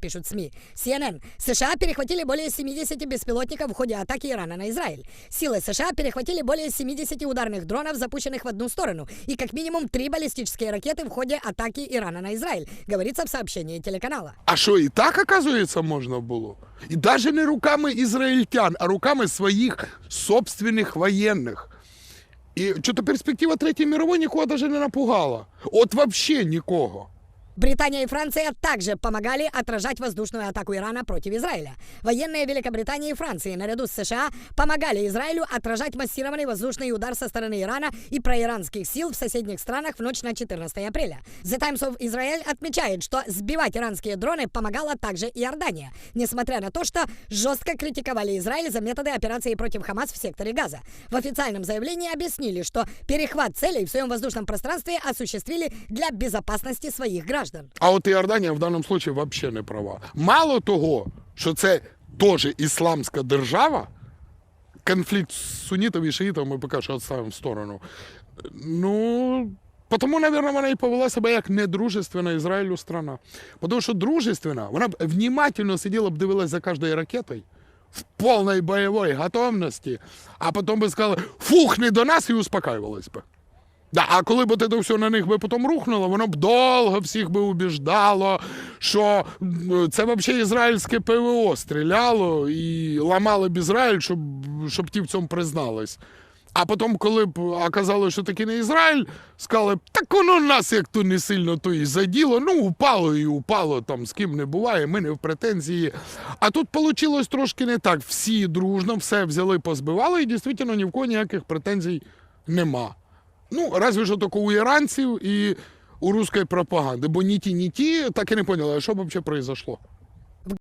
пишут СМИ. CNN. США перехватили более 70 беспилотников в ходе атаки Ирана на Израиль. Силы США перехватили более 70 ударных дронов, запущенных в одну сторону, и как минимум три баллистические ракеты в ходе атаки Ирана на Израиль, говорится в сообщении телеканала. А що, і так, оказується, можна було? І навіть не руками ізраїльтян, а руками своїх собственних воєнних. І що-то перспектива Третьої мирової нікого навіть не напугала. От вообще нікого. Британия и Франция также помогали отражать воздушную атаку Ирана против Израиля. Военные Великобритании и Франции наряду с США помогали Израилю отражать массированный воздушный удар со стороны Ирана и проиранских сил в соседних странах в ночь на 14 апреля. The Times of Israel отмечает, что сбивать иранские дроны помогала также Иордания, несмотря на то, что жестко критиковали Израиль за методы операции против Хамас в секторе Газа. В официальном заявлении объяснили, что перехват целей в своем воздушном пространстве осуществили для безопасности своих граждан. А от Іорданія в даному випадку взагалі не права. Мало того, що це теж ісламська держава, конфлікт з сунітами і шиїтами ми поки що відставимо в сторону. Ну, тому, мабуть, вона і повела себе як недружественна Ізраїлю страна. Тому що дружественна, вона б внимательно сиділа б дивилась за кожною ракетою в повній бойовій готовності, а потім би сказала, фух, не до нас і успокаювалась би. Да, а коли б це все на них би потім рухнуло, воно б довго всіх би убіждало, що це взагалі ізраїльське ПВО стріляло і ламали б Ізраїль, щоб, щоб ті в цьому признались. А потім, коли б оказалось, що таки не Ізраїль, сказали б, так воно нас як то не сильно то і заділо, ну упало і упало, там з ким не буває, ми не в претензії. А тут вийшло трошки не так. Всі дружно все взяли, позбивали, і дійсно ні в кого ніяких претензій нема. Ну, разве що тільки у іранців і у русської пропаганди, бо ні ті, ні ті так і не поняли, а що б взагалі произошло.